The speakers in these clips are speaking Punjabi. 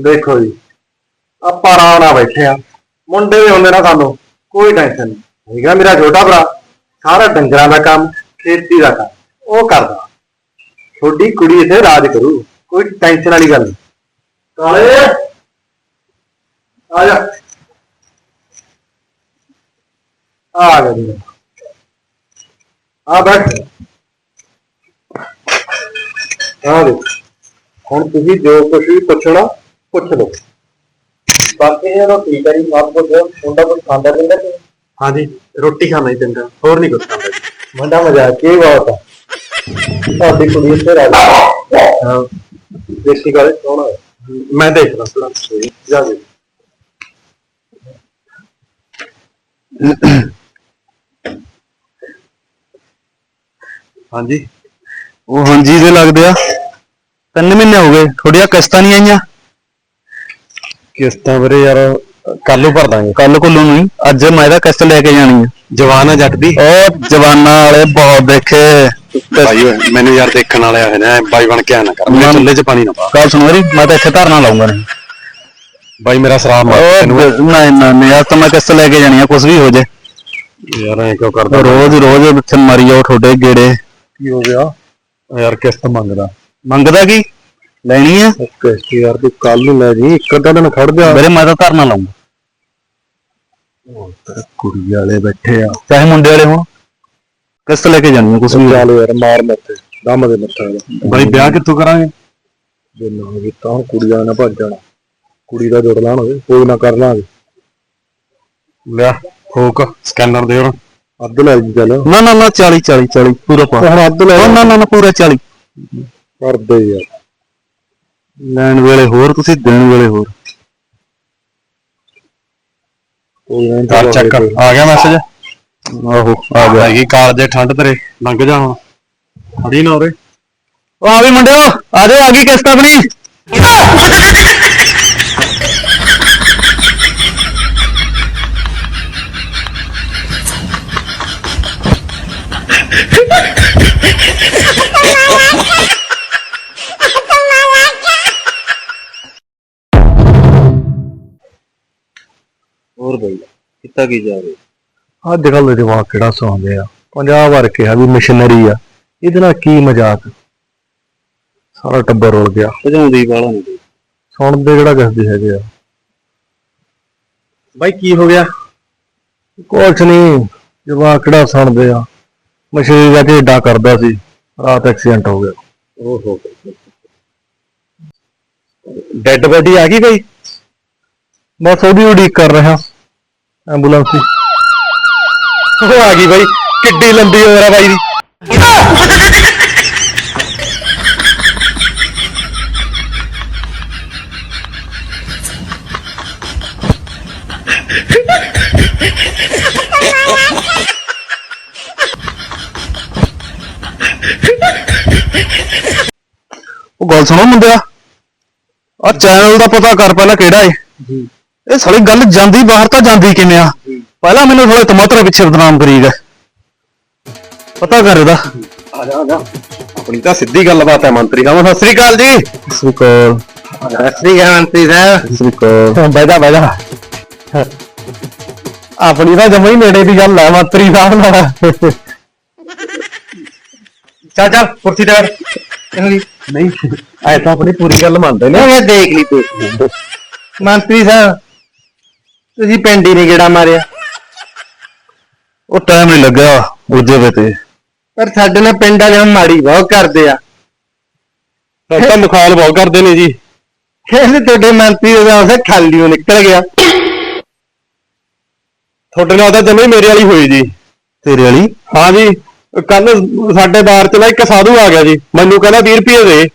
ਦੇਖੋ ਜੀ, ਆਪਾਂ ਆਰਾਮ ਨਾਲ ਬੈਠੇ ਆ ਮੁੰਡੇ ਵੀ ਹੁੰਦੇ ਨਾ ਸਾਨੂੰ, ਕੋਈ ਟੈਨਸ਼ਨ ਨਹੀਂ। ਹੈਗਾ ਮੇਰਾ ਛੋਟਾ ਭਰਾ, ਸਾਰਾ ਡੰਗਰਾਂ ਦਾ ਕੰਮ, ਖੇਤੀ ਦਾ ਕੰਮ, ਉਹ ਕਰਦਾ। ਛੋਟੀ ਕੁੜੀ ਇੱਥੇ ਰਾਜ ਕਰੂ, ਕੋਈ ਟੈਨਸ਼ਨ ਵਾਲੀ ਗੱਲ ਨਹੀਂ। ਕਾਲੇ, ਆ ਜਾ। ਆ ਗਿਆ ਜੀ। ਆ ਬੈਠ। ਆ ਦੇ ਹੁਣ ਤੁਸੀਂ ਜੋ ਕੁਝ ਵੀ ਪੁੱਛਣਾ ਪੁੱਛ ਲਓ। ਬਾਕੀ ਨੂੰ ਠੀਕ ਕਰੀ ਆਪ ਕੋ ਜੋ ਮੁੰਡਾ ਕੁਝ ਖਾਂਦਾ ਪੀਂਦਾ ਕਿ? ਹਾਂਜੀ ਰੋਟੀ ਖਾਣਾ ਹੀ ਚੰਗਾ ਹੋਰ ਨਹੀਂ ਕੁਝ ਖਾਂਦਾ ਮੁੰਡਾ ਮਜ਼ਾਕ ਕੀ ਬਾਤ ਆ। ਤੁਹਾਡੀ ਕੁੜੀ ਇੱਥੇ ਰਹਿ ਹਾਂ। ਦੇਖੀ ਕਰੇ ਕੌਣ ਹੈ ਮੈਂ ਦੇਖਦਾ ਥੋੜਾ ਜਾ ਦੇ ਹਾਂਜੀ। ਉਹ ਹਾਂਜੀ ਦੇ ਲੱਗਦੇ ਆ। ਤਿੰਨ ਮਹੀਨੇ ਹੋ ਗਏ ਥੋੜੀਆਂ ਕਿਸ਼ਤਾਂ ਨਹੀਂ ਆਈਆਂ। ਕਿਸ਼ਤਾਂ ਵੀਰੇ ਯਾਰ ਕੱਲ ਨੂੰ ਭਰ ਦਾਂਗੇ। ਕੱਲ ਕੋਲੋਂ ਨਹੀਂ ਅੱਜ ਮੈਂ ਇਹਦਾ ਕਿਸ਼ਤ ਲੈ ਕੇ ਜਾਣੀ ਆ। ਜਵਾਨ ਆ ਜੱਟ ਦੀ? ਉਹ ਜਵਾਨਾਂ ਵਾਲੇ ਬਹੁਤ ਦੇਖੇ। ਭਾਈ ਓਏ ਮੈਨੂੰ ਯਾਰ ਦੇਖਣ ਵਾਲੇ ਆਏ ਨੇ ਬਾਈ ਬਣ ਕੇ ਆ ਨਾ ਕਰ। ਮੇਰੇ ਨਾ- ਚੁੱਲ੍ਹੇ 'ਚ ਪਾਣੀ ਨਾ ਪਾ। ਗੱਲ ਸੁਣ ਮੇਰੀ ਮੈਂ ਤਾਂ ਇੱਥੇ ਧਰਨਾ ਲਾਉਂਗਾ ਨਹੀਂ ਬਾਈ ਮੇਰਾ ਮਾਰ ਉਹ ਤੈਨੂੰ। ਨਹੀਂ ਨਾ ਨਹੀਂ ਯਾਰ ਤਾਂ ਮੈਂ ਕਿਸ਼ਤ ਲੈ ਕੇ ਜਾਣੀ ਆ ਕੁਝ ਵੀ ਹੋ ਜੇ। ਯਾਰ ਐ ਕਿਉਂ ਕਰਦਾ? ਰੋਜ਼ ਰੋਜ਼ ਇੱਥੇ ਮਰੀ ਜਾਓ ਤੁਹਾਡੇ ਗੇੜੇ। ਕੀ ਹੋ ਗਿਆ? ਯਾਰ ਕਿਸ਼ਤ ਮੰਗਦਾ। ਮੰਗਦਾ ਕੀ? ਲੈਣੀ ਆ? ਕਿਸ਼ਤ ਯਾਰ ਤੂੰ ਕੱਲ ਨੂੰ ਲੈ ਜੀ ਇੱਕ ਅੱਧਾ ਦਿਨ ਖੜ ਜਾ। ਮੇਰੇ ਮੈਂ ਤਾਂ ਧਰਨਾ ਲਾਉਂਗਾ ਕੁੜੀ ਵਾਲੇ ਬੈਠੇ ਆ। ਚਾਹੇ ਮੁੰਡੇ ਵਾਲੇ ਹੋਣ। ਕਿਸ਼ਤ ਲੈ ਕੇ ਜਾਣੀ ਆ ਕੁਝ ਵੀ ਚੱਲ ਯਾਰ ਮਾਰ ਮੱਥੇ ਦਮ ਦੇ ਮੱਥਾ ਬਾਈ ਵਿਆਹ ਕਿੱਥੋਂ ਕਰਾਂਗੇ? ਜੇ ਨਾ ਕੀਤਾ ਹੁਣ ਕੁੜੀ ਵਾਲਾ ਨਾ ਭੱਜ ਜਾਣਾ। ਕੁੜੀ ਦਾ ਜੁੜ ਲਾਣਗੇ ਕੋਈ ਨਾ ਕਰ ਲਾਂਗੇ। ਲਿਆ ਫੋਕ ਸਕੈਨਰ ਦੇ ਹੁਣ। ਅੱਧ ਲੈ ਜੀ ਚੱਲ। ਨਾ ਨਾ ਨਾ 40 40 40 ਪੂਰਾ ਪਾ। ਹੁਣ ਅੱਧ ਲੈ। ਉਹ ਨਾ ਨਾ ਨਾ ਪੂਰਾ 40 ਕਰਦੇ ਯਾਰ। ਲੈਣ ਵੇਲੇ ਹੋਰ ਤੁਸੀਂ ਦੇਣ ਵੇਲੇ ਹੋਰ। ਚੱਲ ਚੱਕ ਆ ਗਿਆ ਮੈਸੇਜ ਆਹੋ ਆ ਗਿਆ। ਹੈਗੀ ਕਾਲ ਦੇ ਠੰਡ ਤੇਰੇ ਲੰਘ ਜਾ ਹੁਣ। ਖੜੀ ਨਾ ਉਰੇ ਉਹ ਆ ਵੀ ਮੁੰਡਿਓ ਆ ਜਾਓ ਆ ਗਈ ਕਿਸ਼ਤ ਆਪਣੀ। ਕਿੱਤਾ ਕੀ ਜਾ ਰਹੇ? ਅੱਜ ਕੱਲ ਦੇ ਦਿਮਾਗ ਕਿਹੜਾ ਸੌਂਦੇ ਆ? ਪੰਜਾਬ ਵਾਰ ਕਿਹਾ ਵੀ ਮਸ਼ੀਨਰੀ ਆ। ਇਹਦੇ ਨਾਲ ਕੀ ਮਜ਼ਾਕ? ਸਾਰਾ ਟੱਬਰ ਰੁਲ ਗਿਆ। ਭਜਾਉਂਦੀ ਵਾਲਾ ਨਹੀਂ ਸੁਣਦੇ ਕਿਹੜਾ ਕਿਸਦੇ ਹੈਗੇ ਆ? ਬਾਈ ਕੀ ਹੋ ਗਿਆ? ਕੁਛ ਨਹੀਂ। ਜਵਾਕ ਕਿਹੜਾ ਸੁਣਦੇ ਆ? ਮਸ਼ੀਨਰੀ ਦਾ ਢੇਡਾ ਕਰਦਾ ਸੀ। ਰਾਤ ਐਕਸੀਡੈਂਟ ਹੋ ਗਿਆ। ਓਹੋ। ਡੈਡ ਬੋਡੀ ਆ ਗਈ ਬਈ? ਬਸ ਉਹਦੀ ਉਡੀਕ ਕਰ ਰਿਹਾ। ਐਂਬੂਲੈਂਸ ਦੀ। ਉਹ ਆ ਗਈ ਬਾਈ, ਕਿੱਡੀ ਲੰਬੀ ਉਮਰ ਆ ਬਾਈ ਦੀ। ਉਹ ਗੱਲ ਸੁਣੋ ਮੁੰਡਿਆ ਆ ਚੈਨਲ ਦਾ ਪਤਾ ਕਰ ਪਹਿਲਾਂ ਕਿਹੜਾ ਏ। ਇਹ ਸਾਲੀ ਗੱਲ ਜਾਂਦੀ ਬਾਹਰ ਤਾਂ ਜਾਂਦੀ ਕਿਵੇਂ ਆ? ਪਹਿਲਾਂ ਮੈਨੂੰ ਥੋੜੇ ਟਮਾਟਰ ਪਿੱਛੇ ਬਦਨਾਮ ਕਰੀ ਗਏ। ਪਤਾ ਕਰ ਇਹਦਾ। ਆ ਜਾ ਆ ਜਾ। ਆਪਣੀ ਤਾਂ ਸਿੱਧੀ ਗੱਲਬਾਤ ਹੈ ਮੰਤਰੀ ਸਾਹਿਬ। ਸਤਿ ਸ੍ਰੀ ਅਕਾਲ ਜੀ। ਸ੍ਰੀਕਾਲ ਸਤਿ ਸ੍ਰੀ ਅਕਾਲ ਮੰਤਰੀ ਸਾਹਿਬ। ਸ੍ਰੀਕਾਲ ਬੈਠਾ ਬੈਠਾ ਆਪਣੀ ਤਾਂ ਜਮਾ ਹੀ ਨੇੜੇ ਦੀ ਗੱਲ ਹੈ ਮੰਤਰੀ ਸਾਹਿਬ ਨਾਲ। ਚੱਲ ਚੱਲ ਕੁਰਸੀ ਤੇ ਬੈਠ। ਨਹੀਂ ਐ ਤਾਂ ਆਪਣੀ ਪੂਰੀ ਗੱਲ ਮੰਨਦੇ ਨੇ। ਮੈਂ ਦੇਖ ਲਈ ਤੇ ਮੰਤਰੀ ਸਾਹਿਬ ਤੁਸੀਂ ਪਿੰਡ ਹੀ ਨਹੀਂ ਗੇੜਾ ਮਾਰਿਆ। ਉਹ ਟਾਈਮ ਨਹੀਂ ਲੱਗਿਆ ਦੂਜੇ ਵੇ ਤੇ। ਪਰ ਸਾਡੇ ਨਾਲ ਪਿੰਡਾਂ ਦੇ ਮਾੜੀ ਬਹੁਤ ਕਰਦੇ ਆ। ਤਾਂ ਮੁਖਾਲ ਬਹੁਤ ਕਰਦੇ ਨੇ ਜੀ। ਕਹਿੰਦੇ ਤੁਹਾਡੇ ਮੰਤਰੀ ਦਾ ਉਸੇ ਖਾਲੀਓ ਨਿਕਲ ਗਿਆ। ਤੁਹਾਡੇ ਨਾਲ ਤਾਂ ਜਮੇ ਮੇਰੇ ਵਾਲੀ ਹੋਈ ਜੀ। ਤੇਰੇ ਵਾਲੀ? ਹਾਂ ਜੀ। ਕੱਲ ਸਾਡੇ ਬਾਰ ਚ ਨਾ ਇੱਕ ਸਾਧੂ ਆ ਗਿਆ ਜੀ। ਮੈਨੂੰ ਕਹਿੰਦਾ 20 ਰੁਪਏ ਦੇ।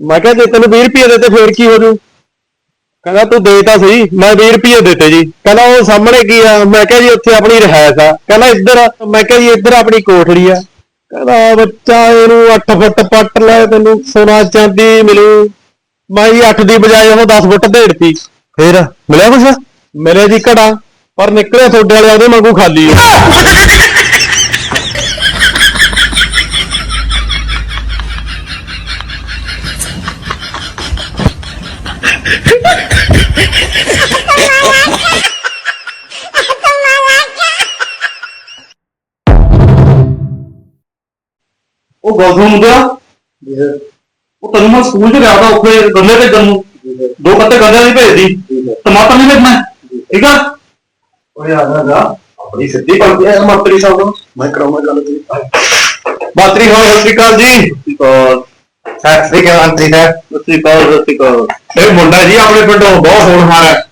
ਮੈਂ ਕਿਹਾ ਜੇ ਤੈਨੂੰ 20 ਰੁਪਏ ਦੇ ਤੇ ਫੇਰ ਕੀ ਹੋ ਜੂ? ਕਹਿੰਦਾ ਤੂੰ ਦੇ ਤਾਂ ਸਹੀ, ਮੈਂ 20 ਰੁਪਏ ਦਿੱਤੇ ਜੀ। ਕਹਿੰਦਾ ਉਹ ਸਾਹਮਣੇ ਕੀ ਆ? ਮੈਂ ਕਿਹਾ ਜੀ ਉੱਥੇ ਆਪਣੀ ਰਿਹਾਇਸ਼ ਆ। ਕਹਿੰਦਾ ਇੱਧਰ ਮੈਂ ਕਿਹਾ ਜੀ ਇੱਧਰ ਆਪਣੀ ਕੋਠੜੀ ਆ। ਕਹਿੰਦਾ ਬੱਚਾ ਇਹਨੂੰ ਅੱਠ ਫੁੱਟ ਪੱਟ ਲੈ, ਤੈਨੂੰ ਸੋਨਾ ਚਾਂਦੀ ਮਿਲੂ। ਮੈਂ ਜੀ ਅੱਠ ਦੀ ਬਜਾਏ ਉਹ ਦਸ ਫੁੱਟ ਦੇੜਤੀ। ਫੇਰ ਮਿਲਿਆ ਕੁਛ? ਮਿਲਿਆ ਜੀ ਘੜਾ। ਪਰ ਨਿਕਲਿਆ ਤੁਹਾਡੇ ਵਾਲੇ ਉਹਦੇ ਵਾਂਗੂ ਖਾਲੀ। ਆ ਗੱਲ ਮੁੰਡਿਆ ਜੀ ਸਰ ਉਹ ਤੈਨੂੰ ਮੈਂ ਸਕੂਲ 'ਚ ਤਾਂ ਉੱਥੇ ਗੰਦੇ ਭੇਜਣ ਨੂੰ ਜੀ ਦੋ ਕੱਤੇ ਗੰਦਿਆਂ ਦੀ ਭੇਜਦੀ। ਜੀ ਟਮਾਟਰ ਨਹੀਂ ਭੇਜਣਾ ਠੀਕ ਆ? ਓਏ ਆ ਜਾ ਜਾ। ਆਪਣੀ ਸਿੱਧੀ ਬਣਦੀ ਹੈ ਮੰਤਰੀ ਸਾਹਿਬ ਨੂੰ ਮੈਂ ਕਰਾਉਣਾ ਗੱਲ ਤੇ ਮਾਤਰੀ ਹੋ ਸਤਿ ਸ਼੍ਰੀ ਅਕਾਲ ਜੀ। ਸਤਿ ਸ਼੍ਰੀ ਅਕਾਲ। ਮੰਤਰੀ ਸਾਹਿਬ। ਸਤਿ ਸ਼੍ਰੀ ਅਕਾਲ ਸਤਿ ਸ਼੍ਰੀ ਅਕਾਲ। ਇਹ ਮੁੰਡਾ ਜੀ ਆਪਣੇ ਪਿੰਡੋਂ ਬਹੁਤ ਹੋਣਹਾਰ ਹੈ।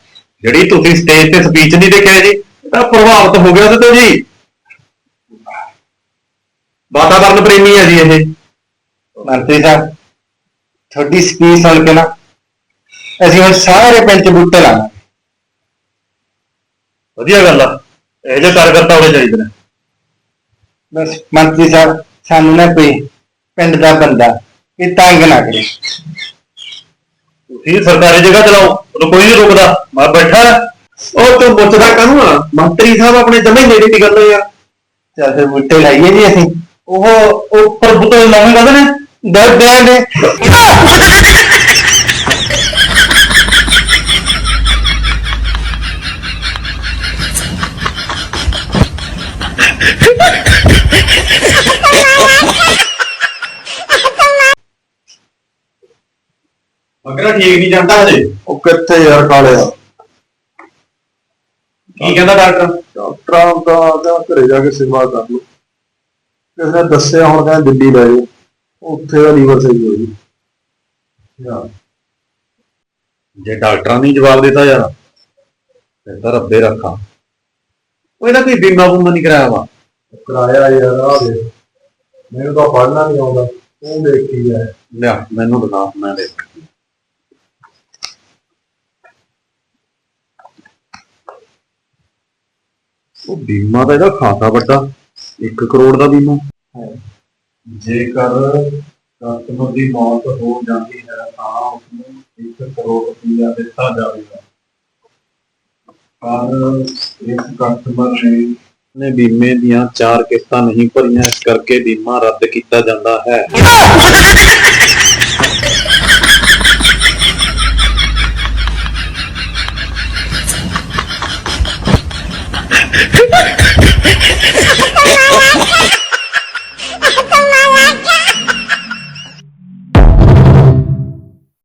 ਜਿਹੜੀ ਤੁਸੀਂ ਸਟੇਜ ਤੇ ਸਪੀਚ ਨਹੀਂ ਦੇਖਿਆ ਜੀ ਇਹ ਤਾਂ ਪ੍ਰਭਾਵਿਤ ਹੋ ਗਿਆ ਤੋਂ ਜੀ। ਵਾਤਾਵਰਨ ਪ੍ਰੇਮੀ ਹੈ ਜੀ ਇਹ। ਮੰਤਰੀ ਸਾਹਿਬ ਤੁਹਾਡੀ ਸਪੀਚ ਸੁਣ ਕੇ ਨਾ ਅਸੀਂ ਹੁਣ ਸਾਰੇ ਪਿੰਡ ਚ ਬੂਟੇ ਲਾਵਾਂਗੇ। ਵਧੀਆ ਗੱਲ ਆ ਇਹ ਕਾਰਜਕਰਤਾ ਹੋਣੇ ਚਾਹੀਦੇ ਨੇ। ਬਸ ਮੰਤਰੀ ਸਾਹਿਬ ਸਾਨੂੰ ਨਾ ਕੋਈ ਪਿੰਡ ਦਾ ਬੰਦਾ ਇਹ ਤੰਗ ਨਾ ਕਰੇ। ਤੁਸੀਂ ਸਰਕਾਰੀ ਜਗ੍ਹਾ ਚਲਾਓ ਉਦੋਂ ਕੋਈ ਨਹੀਂ ਰੁਕਦਾ ਮੈਂ ਬੈਠਾ ਉਹ ਤੂੰ ਪੁੱਛਦਾ ਕਾਹਨੂੰ ਆ? ਮੰਤਰੀ ਸਾਹਿਬ ਆਪਣੇ ਜਮੇ ਨੇੜੇ ਦੀ ਗੱਲ ਆ। ਚੱਲ ਫਿਰ ਬੂਟੇ ਲਾਈਏ ਜੀ ਅਸੀਂ। ਉਹ ਉਹ ਪ੍ਰਭੂ ਤੋਂ ਲਾਉਣੇ ਕਹਿੰਦੇ ਨੇ ਦਰ ਦੇ ਦੇ ਮਗਰ ਠੀਕ ਨਹੀਂ ਜਾਂਦਾ ਹਜੇ। ਉਹ ਕਿੱਥੇ ਯਾਰ ਕਾਲਿਆ ਕੀ ਕਹਿੰਦਾ ਡਾਕਟਰ? ਡਾਕਟਰਾਂ ਦਾ ਦਾ ਘਰੇ ਜਾ ਕੇ ਸੇਵਾ ਕਰ ਲਓ। ਕਿਸੇ ਨੇ ਦੱਸਿਆ ਹੁਣ ਕਹਿੰਦੇ ਦਿੱਲੀ ਲੈ ਜਾਓ ਉੱਥੇ ਦਾ ਲੀਵਰ ਸਹੀ ਹੋ ਜੀ ਯਾਰ ਜੇ ਡਾਕਟਰਾਂ ਨੇ ਜਵਾਬ ਦਿੱਤਾ ਯਾਰ ਫਿਰ ਤਾਂ ਰੱਬੇ ਰੱਖਾ। ਉਹ ਇਹਦਾ ਕੋਈ ਬੀਮਾ ਬੂਮਾ ਨਹੀਂ ਕਰਾਇਆ ਵਾ। ਕਰਾਇਆ ਯਾਰ ਆ ਦੇ ਮੈਨੂੰ ਤਾਂ ਪੜਨਾ ਨਹੀਂ ਆਉਂਦਾ। ਤੂੰ ਦੇਖੀ ਹੈ। ਲਿਆ ਮੈਨੂੰ ਦਿਖਾ ਮੈਂ ਦੇ ਉਹ ਬੀਮਾ ਤਾਂ ਇਹਦਾ ਖਾਸਾ ਵੱਡਾ। 1 ਕਰੋੜ ਦਾ ਬੀਮਾ। ਹੈ। ਜੇਕਰ ਕਸਟਮਰ ਦੀ ਮੌਤ ਹੋ ਜਾਂਦੀ ਹੈ, ਤਾਂ ਉਸ ਨੂੰ 1 ਕਰੋੜ ਰੁਪਇਆ ਦਿੱਤਾ ਜਾਵੇਗਾ। ਪਰ ਇਸ ਕਸਟਮਰ ਨੇ ਨੇ ਬੀਮੇ ਦੀਆਂ ਚਾਰ ਕਿਸ਼ਤਾਂ ਨਹੀਂ ਭਰੀਆਂ, ਇਸ ਕਰਕੇ ਬੀਮਾ ਰੱਦ ਕੀਤਾ ਜਾਂਦਾ ਹੈ।